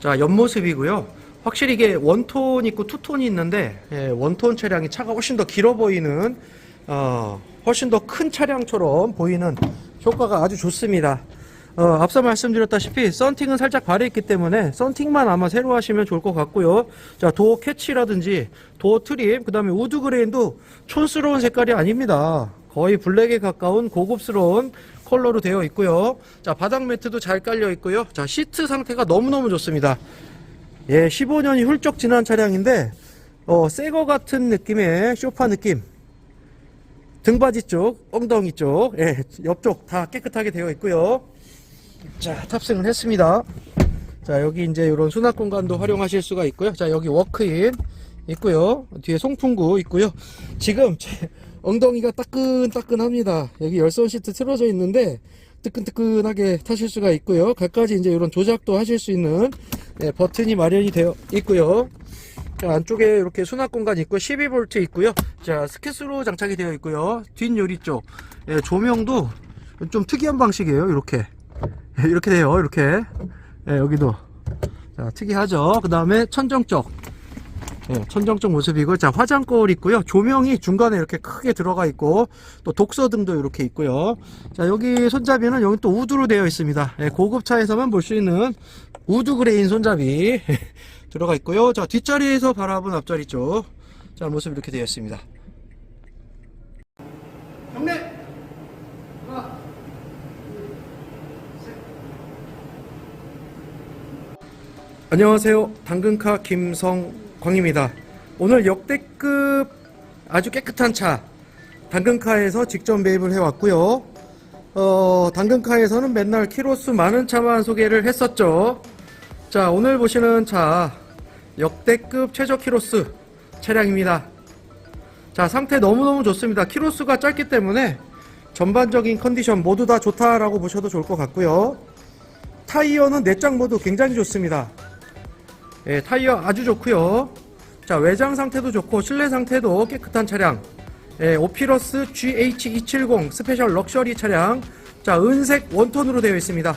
자, 옆모습이고요. 확실히 이게 원톤 있고 투톤이 있는데 예, 원톤 차량이 차가 훨씬 더 길어 보이는 어, 훨씬 더 큰 차량처럼 보이는 효과가 아주 좋습니다. 어, 앞서 말씀드렸다시피 썬팅은 살짝 발해있기 때문에 썬팅만 아마 새로 하시면 좋을 것 같고요. 자, 도어 캐치라든지 도어 트림, 그 다음에 우드 그레인도 촌스러운 색깔이 아닙니다. 거의 블랙에 가까운 고급스러운 컬러로 되어 있고요. 자, 바닥 매트도 잘 깔려 있고요. 자, 시트 상태가 너무너무 좋습니다. 예, 15년이 훌쩍 지난 차량인데, 어, 새거 같은 느낌의 쇼파 느낌. 등받이 쪽, 엉덩이 쪽, 예, 옆쪽 다 깨끗하게 되어 있고요. 자, 탑승을 했습니다. 자, 여기 이제 이런 수납 공간도 활용하실 수가 있고요. 자, 여기 워크인 있고요. 뒤에 송풍구 있고요. 지금 제 엉덩이가 따끈따끈합니다. 여기 열선 시트 틀어져 있는데 뜨끈뜨끈하게 타실 수가 있고요. 갖가지 이제 이런 조작도 하실 수 있는 예, 버튼이 마련이 되어 있고요. 자, 안쪽에 이렇게 수납 공간 있고 12V 있고요. 자, 스켓으로 장착이 되어 있고요. 뒷유리 쪽 예, 조명도 좀 특이한 방식이에요. 이렇게 예, 이렇게 돼요. 이렇게 예, 여기도 자, 특이하죠. 그 다음에 천정 쪽 예, 천정 쪽 모습이고 자 화장거울 있고요. 조명이 중간에 이렇게 크게 들어가 있고 또 독서등도 이렇게 있고요. 자 여기 손잡이는 여기 또 우드로 되어 있습니다. 예, 고급차에서만 볼 수 있는 우드 그레인 손잡이 들어가 있고요. 자 뒷자리에서 바라본 앞자리 쪽. 자 모습 이렇게 되어 있습니다. 경례. 하나, 안녕하세요. 당근카 김성 광입니다. 오늘 역대급 아주 깨끗한 차 당근카에서 직접 매입을 해왔고요. 어, 당근카에서는 맨날 키로수 많은 차만 소개를 했었죠. 자, 오늘 보시는 차 역대급 최저 키로수 차량입니다. 자, 상태 너무너무 좋습니다. 키로수가 짧기 때문에 전반적인 컨디션 모두 다 좋다라고 보셔도 좋을 것 같고요. 타이어는 내장 모두 굉장히 좋습니다. 예, 타이어 아주 좋고요. 자, 외장 상태도 좋고 실내 상태도 깨끗한 차량. 예, 오피러스 GH270 스페셜 럭셔리 차량. 자, 은색 원톤으로 되어 있습니다.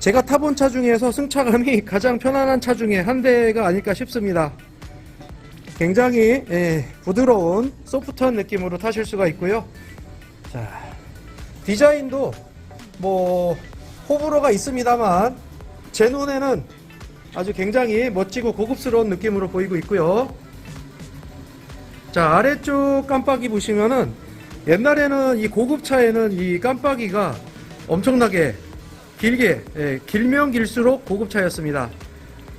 제가 타본 차 중에서 승차감이 가장 편안한 차 중에 한 대가 아닐까 싶습니다. 굉장히 예, 부드러운 소프트한 느낌으로 타실 수가 있고요. 자, 디자인도 뭐 호불호가 있습니다만 제 눈에는 아주 굉장히 멋지고 고급스러운 느낌으로 보이고 있고요. 자 아래쪽 깜빡이 보시면은 옛날에는 이 고급차에는 이 깜빡이가 엄청나게 길게 예, 길면 길수록 고급차였습니다.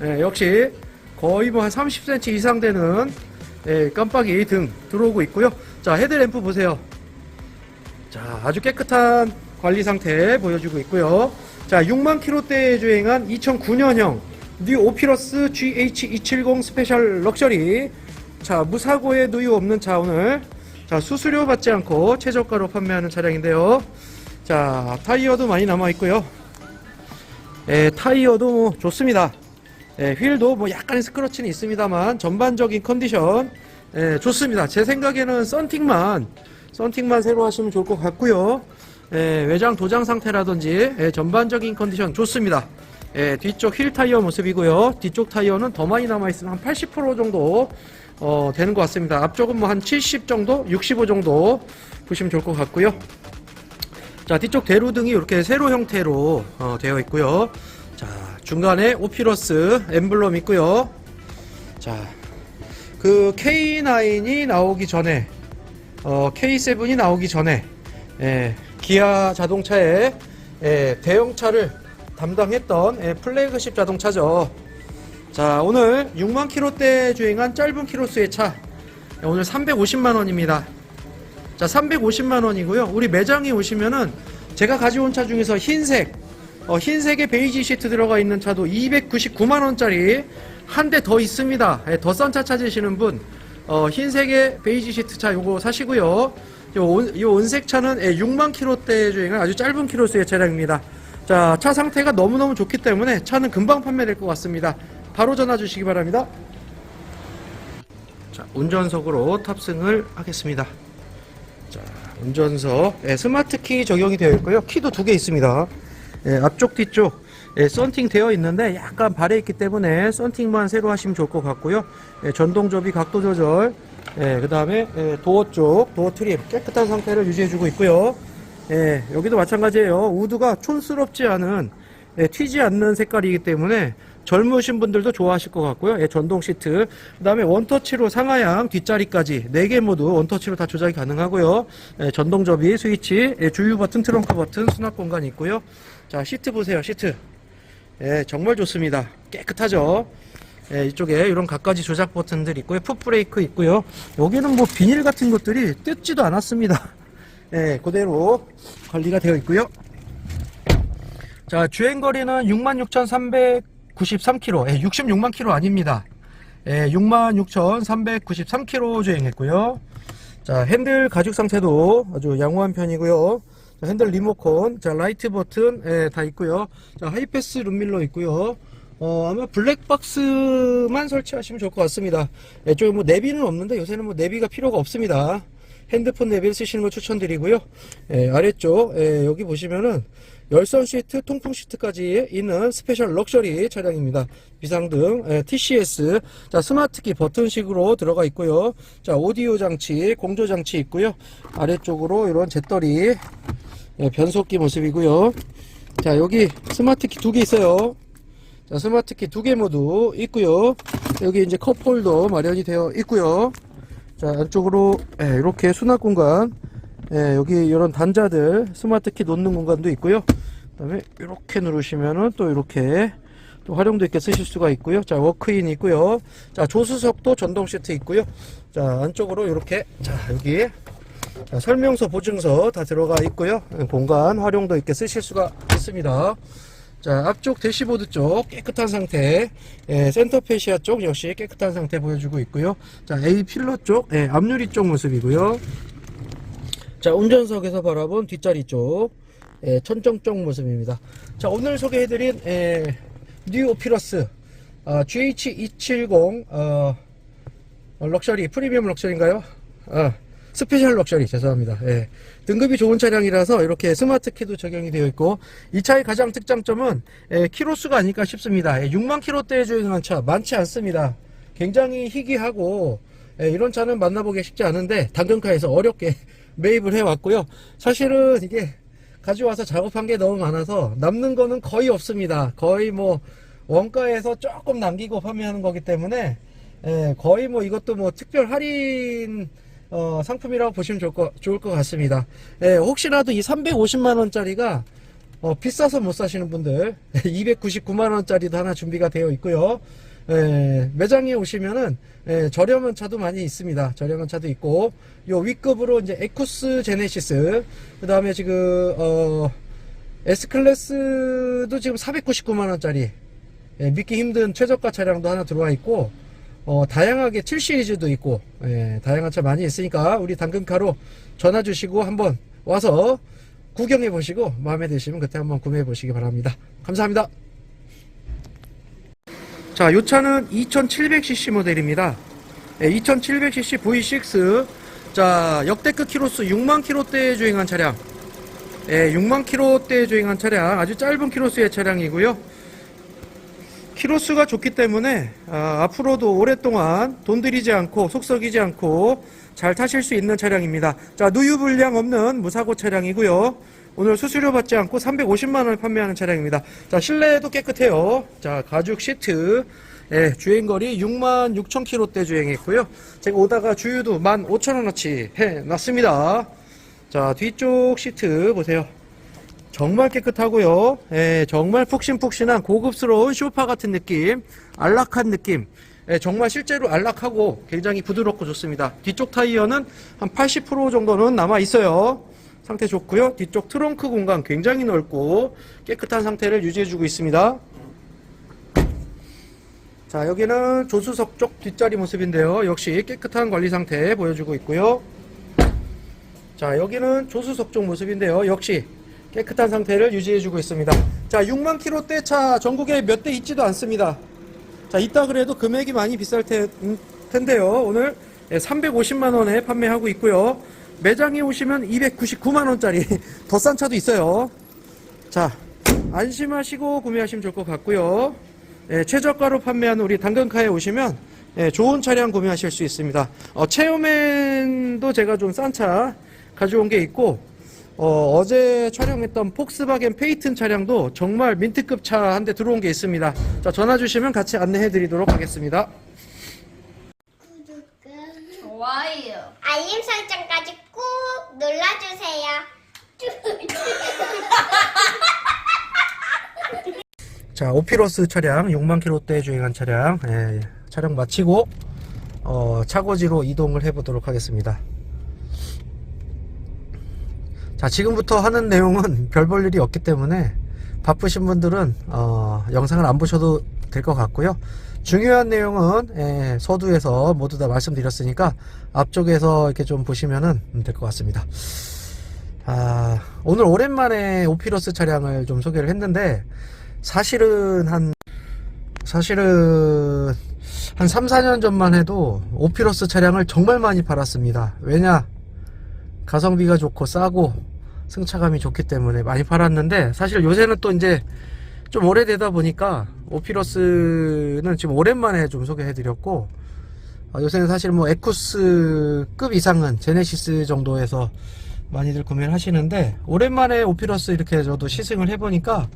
예, 역시 거의 뭐 한 30cm 이상 되는 예, 깜빡이 등 들어오고 있고요. 자 헤드램프 보세요. 자, 아주 깨끗한 관리 상태 보여주고 있고요. 자, 6만 킬로대에 주행한 2009년형 뉴 오피러스 GH270 스페셜 럭셔리. 자, 무사고에 누유 없는 차 오늘. 자, 수수료 받지 않고 최저가로 판매하는 차량인데요. 자, 타이어도 많이 남아 있고요. 예, 타이어도 뭐 좋습니다. 예, 휠도 뭐 약간의 스크러치는 있습니다만 전반적인 컨디션 예, 좋습니다. 제 생각에는 썬팅만 썬팅만 새로 하시면 좋을 것 같고요. 예, 외장 도장 상태라든지 예, 전반적인 컨디션 좋습니다. 예, 뒤쪽 휠 타이어 모습이고요. 뒤쪽 타이어는 더 많이 남아 있으면 한 80% 정도 어, 되는 것 같습니다. 앞쪽은 뭐 한 70 정도, 65 정도 보시면 좋을 것 같고요. 자 뒤쪽 대로등이 이렇게 세로 형태로 어, 되어 있고요. 자 중간에 오피러스 엠블럼 있고요. 자 그 K9이 나오기 전에 어, K7이 나오기 전에 예, 기아 자동차의 예, 대형차를 담당했던 예, 플래그십 자동차죠. 자 오늘 6만 킬로대 주행한 짧은 키로수의 차 예, 오늘 350만 원입니다. 자 350만 원이고요. 우리 매장에 오시면은 제가 가져온 차 중에서 흰색 어, 흰색에 베이지 시트 들어가 있는 차도 299만 원짜리 한 대 더 있습니다. 예, 더싼 차 찾으시는 분 어, 흰색의 베이지 시트 차 요거 사시고요. 요, 온- 요 은색 차는 예, 6만 킬로대 주행한 아주 짧은 키로수의 차량입니다. 자, 차 상태가 너무너무 좋기 때문에 차는 금방 판매될 것 같습니다. 바로 전화 주시기 바랍니다. 자, 운전석으로 탑승을 하겠습니다. 자, 운전석 예, 스마트 키 적용이 되어 있고요. 키도 두 개 있습니다. 예, 앞쪽 뒤쪽 예, 썬팅 되어 있는데 약간 발에 있기 때문에 썬팅만 새로 하시면 좋을 것 같고요. 예, 전동 접이 각도 조절, 예, 그 다음에 예, 도어 쪽 도어 트림 깨끗한 상태를 유지해주고 있고요. 예, 여기도 마찬가지예요. 우드가 촌스럽지 않은 예, 튀지 않는 색깔이기 때문에 젊으신 분들도 좋아하실 것 같고요. 예, 전동 시트. 그 다음에 원터치로 상하향 뒷자리까지 4개 모두 원터치로 다 조작이 가능하고요. 예, 전동 접이 스위치, 예, 주유 버튼, 트렁크 버튼, 수납 공간이 있고요. 자, 시트 보세요. 시트. 예, 정말 좋습니다. 깨끗하죠? 예, 이쪽에 이런 갖가지 조작 버튼들 있고요. 풋브레이크 있고요. 여기는 뭐 비닐 같은 것들이 뜯지도 않았습니다. 예, 그대로 관리가 되어 있고요. 자, 주행거리는 66,393km, 예, 66만 km 아닙니다. 예, 66,393km 주행했고요. 자, 핸들 가죽 상태도 아주 양호한 편이고요. 자, 핸들 리모컨, 자, 라이트 버튼, 예, 다 있고요. 자, 하이패스 룸밀러 있고요. 어, 아마 블랙박스만 설치하시면 좋을 것 같습니다. 예, 저기 뭐 내비는 없는데 요새는 뭐 내비가 필요가 없습니다. 핸드폰 내비를 쓰시는 걸 추천드리고요. 예, 아래쪽, 예, 여기 보시면은 열선 시트, 통풍 시트까지 있는 스페셜 럭셔리 차량입니다. 비상등, 예, TCS, 자 스마트키 버튼식으로 들어가 있고요. 자 오디오 장치, 공조 장치 있고요. 아래쪽으로 이런 잿더리, 예, 변속기 모습이고요. 자 여기 스마트키 두 개 있어요. 자 스마트키 두 개 모두 있고요. 여기 이제 컵홀더 마련이 되어 있고요. 자 안쪽으로 예, 이렇게 수납 공간 예, 여기 이런 단자들 스마트키 놓는 공간도 있고요. 그다음에 이렇게 누르시면은 또 이렇게 또 활용도 있게 쓰실 수가 있고요. 자 워크인 있고요. 자 조수석도 전동 시트 있고요. 자 안쪽으로 이렇게 자 여기 자, 설명서 보증서 다 들어가 있고요. 예, 공간 활용도 있게 쓰실 수가 있습니다. 자 앞쪽 대시보드 쪽 깨끗한 상태. 예, 센터 페시아 쪽 역시 깨끗한 상태 보여주고 있고요. 자 A 필러 쪽 예, 앞유리 쪽 모습이고요. 자 운전석에서 바라본 뒷자리 쪽 예, 천정 쪽 모습입니다. 자 오늘 소개해드린 예, 뉴 오피러스 아, GH270 어, 어, 럭셔리 프리미엄 럭셔리인가요? 아, 스페셜 럭셔리 죄송합니다. 예. 등급이 좋은 차량이라서 이렇게 스마트 키도 적용이 되어 있고 이 차의 가장 특장점은 예, 키로수가 아닐까 싶습니다. 예, 6만 킬로대에 주행한 차 많지 않습니다. 굉장히 희귀하고 예, 이런 차는 만나보기 쉽지 않은데 당근카에서 어렵게 매입을 해왔고요. 사실은 이게 가져와서 작업한 게 너무 많아서 남는 거는 거의 없습니다. 거의 뭐 원가에서 조금 남기고 판매하는 거기 때문에 예, 거의 뭐 이것도 뭐 특별 할인 어, 상품이라고 보시면 좋을 것, 좋을 것 같습니다. 예, 혹시라도 이 350만원짜리가 어, 비싸서 못 사시는 분들 299만원짜리도 하나 준비가 되어 있고요. 예, 매장에 오시면은 예, 저렴한 차도 많이 있습니다. 저렴한 차도 있고 요 위급으로 이제 에쿠스 제네시스 그 다음에 지금 어, S 클래스도 지금 499만원짜리 예, 믿기 힘든 최저가 차량도 하나 들어와 있고 어, 다양하게 7 시리즈도 있고 예, 다양한 차 많이 있으니까 우리 당근카로 전화 주시고 한번 와서 구경해 보시고 마음에 드시면 그때 한번 구매해 보시기 바랍니다. 감사합니다. 자, 이 차는 2700cc 모델입니다. 예, 2700cc V6 자, 역대급 키로수 6만 킬로대 주행한 차량. 예, 6만 킬로대 주행한 차량 아주 짧은 키로수의 차량이고요. 키로수가 좋기 때문에 아, 앞으로도 오랫동안 돈 들이지 않고 속썩이지 않고 잘 타실 수 있는 차량입니다. 자 누유 불량 없는 무사고 차량이고요. 오늘 수수료 받지 않고 350만 원을 판매하는 차량입니다. 자 실내도 깨끗해요. 자 가죽 시트 예, 주행거리 6만 6천 킬로대 주행했고요. 제가 오다가 주유도 1만 5천 원어치 해놨습니다. 자 뒤쪽 시트 보세요. 정말 깨끗하고요. 예, 정말 푹신푹신한 고급스러운 쇼파 같은 느낌, 안락한 느낌. 예, 정말 실제로 안락하고 굉장히 부드럽고 좋습니다. 뒤쪽 타이어는 한 80% 정도는 남아 있어요. 상태 좋고요. 뒤쪽 트렁크 공간 굉장히 넓고 깨끗한 상태를 유지해주고 있습니다. 자, 여기는 조수석 쪽 뒷자리 모습인데요. 역시 깨끗한 관리 상태 보여주고 있고요. 자, 여기는 조수석 쪽 모습인데요. 역시 깨끗한 상태를 유지해주고 있습니다. 자, 6만 킬로대 차 전국에 몇 대 있지도 않습니다. 자, 있다 그래도 금액이 많이 비쌀 테, 음, 텐데요. 오늘 350만 원에 판매하고 있고요. 매장에 오시면 299만 원짜리 더 싼 차도 있어요. 자, 안심하시고 구매하시면 좋을 것 같고요. 예, 최저가로 판매하는 우리 당근카에 오시면 예, 좋은 차량 구매하실 수 있습니다. 어, 체험엔도 제가 좀 싼 차 가져온 게 있고 어, 제 촬영했던 폭스바겐 페이튼 차량도 정말 민트급 차 한 대 들어온 게 있습니다. 자, 전화 주시면 같이 안내해 드리도록 하겠습니다. 구독과 좋아요. 알림 설정까지 꾹 눌러주세요. 자, 오피로스 차량 6만 킬로대 주행한 차량 예, 촬영 마치고 어, 차고지로 이동을 해보도록 하겠습니다. 자, 지금부터 하는 내용은 별 볼 일이 없기 때문에 바쁘신 분들은 어, 영상을 안 보셔도 될 것 같고요. 중요한 내용은 예, 서두에서 모두 다 말씀드렸으니까 앞쪽에서 이렇게 좀 보시면 될 것 같습니다. 아, 오늘 오랜만에 오피로스 차량을 좀 소개를 했는데 사실은 한 사실은 한 3, 4년 전만 해도 오피로스 차량을 정말 많이 팔았습니다. 왜냐? 가성비가 좋고 싸고 승차감이 좋기 때문에 많이 팔았는데 사실 요새는 또 이제 좀 오래되다 보니까 오피로스는 지금 오랜만에 좀 소개해 드렸고 아, 요새는 사실 뭐 에쿠스급 이상은 제네시스 정도에서 많이들 구매를 하시는데 오랜만에 오피러스 이렇게 저도 시승을 해보니까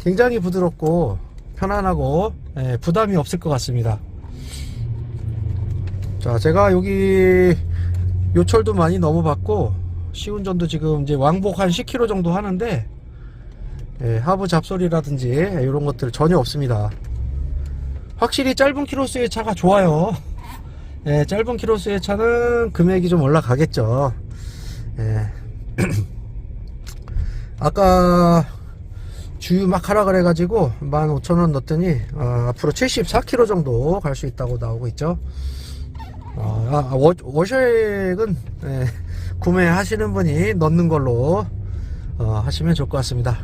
굉장히 부드럽고 편안하고 예, 부담이 없을 것 같습니다. 자, 제가 여기 요철도 많이 넘어봤고 시운전도 지금 이제 왕복 한 10km 정도 하는데 예, 하부 잡소리라든지 이런 것들 전혀 없습니다. 확실히 짧은 키로수의 차가 좋아요. 예, 짧은 키로수의 차는 금액이 좀 올라가겠죠. 예. 아까 주유 막 하라 그래가지고 15,000원 넣었더니 어, 앞으로 74km 정도 갈 수 있다고 나오고 있죠. 어, 아, 워, 워셔액은 예, 구매하시는 분이 넣는 걸로 어, 하시면 좋을 것 같습니다.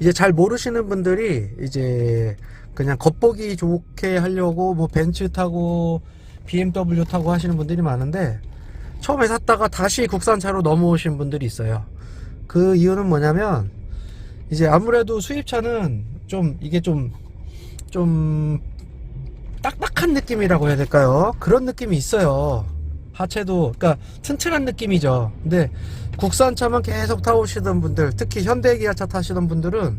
이제 잘 모르시는 분들이 이제 그냥 겉보기 좋게 하려고 뭐 벤츠 타고 BMW 타고 하시는 분들이 많은데 처음에 샀다가 다시 국산차로 넘어오신 분들이 있어요. 그 이유는 뭐냐면 이제 아무래도 수입차는 좀 이게 좀좀 딱딱한 느낌이라고 해야 될까요? 그런 느낌이 있어요. 하체도 그러니까 튼튼한 느낌이죠. 근데 국산차만 계속 타오시던 분들, 특히 현대기아차 타시던 분들은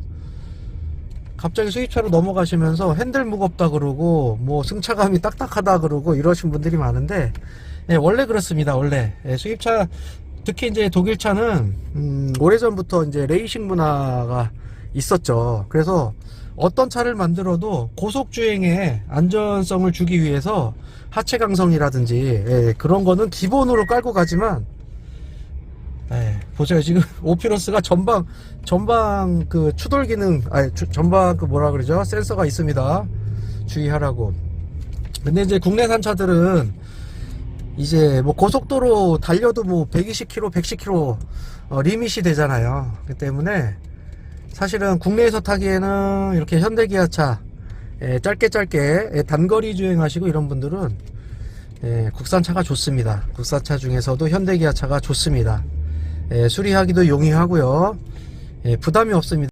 갑자기 수입차로 넘어가시면서 핸들 무겁다 그러고 뭐 승차감이 딱딱하다 그러고 이러신 분들이 많은데 예, 원래 그렇습니다. 원래 예, 수입차 특히 이제 독일차는 음, 오래전부터 이제 레이싱 문화가 있었죠. 그래서 어떤 차를 만들어도 고속 주행에 안전성을 주기 위해서 하체 강성이라든지 예, 그런 거는 기본으로 깔고 가지만 예, 보세요. 지금 오피러스가 전방 전방 그 추돌 기능 아니 추- 전방 그 뭐라 그러죠? 센서가 있습니다. 주의하라고. 근데 이제 국내산 차들은 이제 뭐 고속도로 달려도 뭐 120km 110km 어, 리밋이 되잖아요. 그 때문에 사실은 국내에서 타기에는 이렇게 현대기아차 예, 짧게 짧게 예, 단거리 주행하시고 이런 분들은 예, 국산차가 좋습니다. 국산차 중에서도 현대기아차가 좋습니다. 예, 수리하기도 용이하고요. 예, 부담이 없습니다.